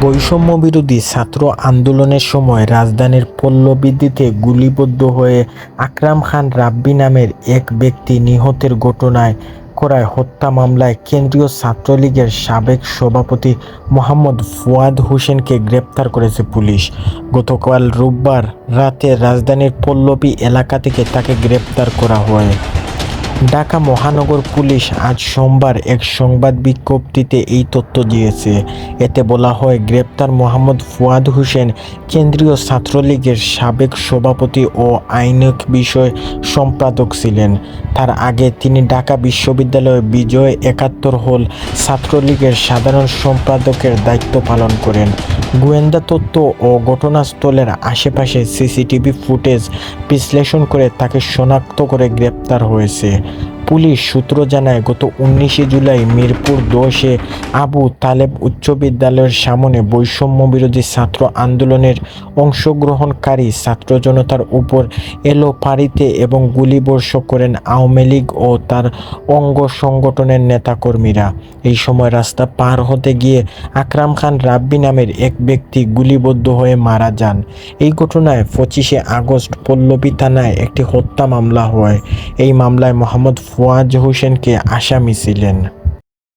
বৈষম্য বিরোধী ছাত্র আন্দোলনের সময় রাজধানীর পল্লবীদিতে গুলিবদ্ধ হয়ে আকরাম খান রাব্বি নামের এক ব্যক্তি নিহতের ঘটনায় করায় হত্যা মামলায় কেন্দ্রীয় ছাত্রলীগের সাবেক সভাপতি মোহাম্মদ ফুয়াদ হোসেনকে গ্রেপ্তার করেছে পুলিশ। গতকাল রোববার রাতে রাজধানীর পল্লবী এলাকা থেকে তাকে গ্রেপ্তার করা হয়। ঢাকা মহানগর পুলিশ আজ সোমবার এক সংবাদ বিজ্ঞপ্তিতে এই তথ্য দিয়েছে। এতে বলা হয়, গ্রেপ্তার মোহাম্মদ ফুয়াদ হোসেন কেন্দ্রীয় ছাত্রলীগের সাবেক সভাপতি ও আইনক বিষয় সম্পাদক ছিলেন। তার আগে তিনি ঢাকা বিশ্ববিদ্যালয়ে বিজয় একাত্তর হল ছাত্রলীগের সাধারণ সম্পাদকের দায়িত্ব পালন করেন। গোয়েন্দা তথ্য ও ঘটনাস্থলের আশেপাশে সিসিটিভি ফুটেজ বিশ্লেষণ করে তাকে শনাক্ত করে গ্রেপ্তার হয়েছে। পুলিশ সূত্র জানায়, গত উনিশে জুলাই মিরপুর দশে আবু তালেব উচ্চ বিদ্যালয়ের সামনে বৈষম্য বিরোধী ছাত্র আন্দোলনের অংশগ্রহণকারী ছাত্র জনতার উপর এলো পাড়িতে এবং গুলিবর্ষ করেন আওয়ামী লীগ ও তার অঙ্গ সংগঠনের নেতাকর্মীরা। এই সময় রাস্তা পার হতে গিয়ে আকরাম খান রাব্বি নামের এক ব্যক্তি গুলিবদ্ধ হয়ে মারা যান। এই ঘটনায় পঁচিশে আগস্ট পল্লবী থানায় একটি হত্যা মামলা হয়। এই মামলায় মোহাম্মদ ফুয়াজ হোসেনকে আসামি ছিলেন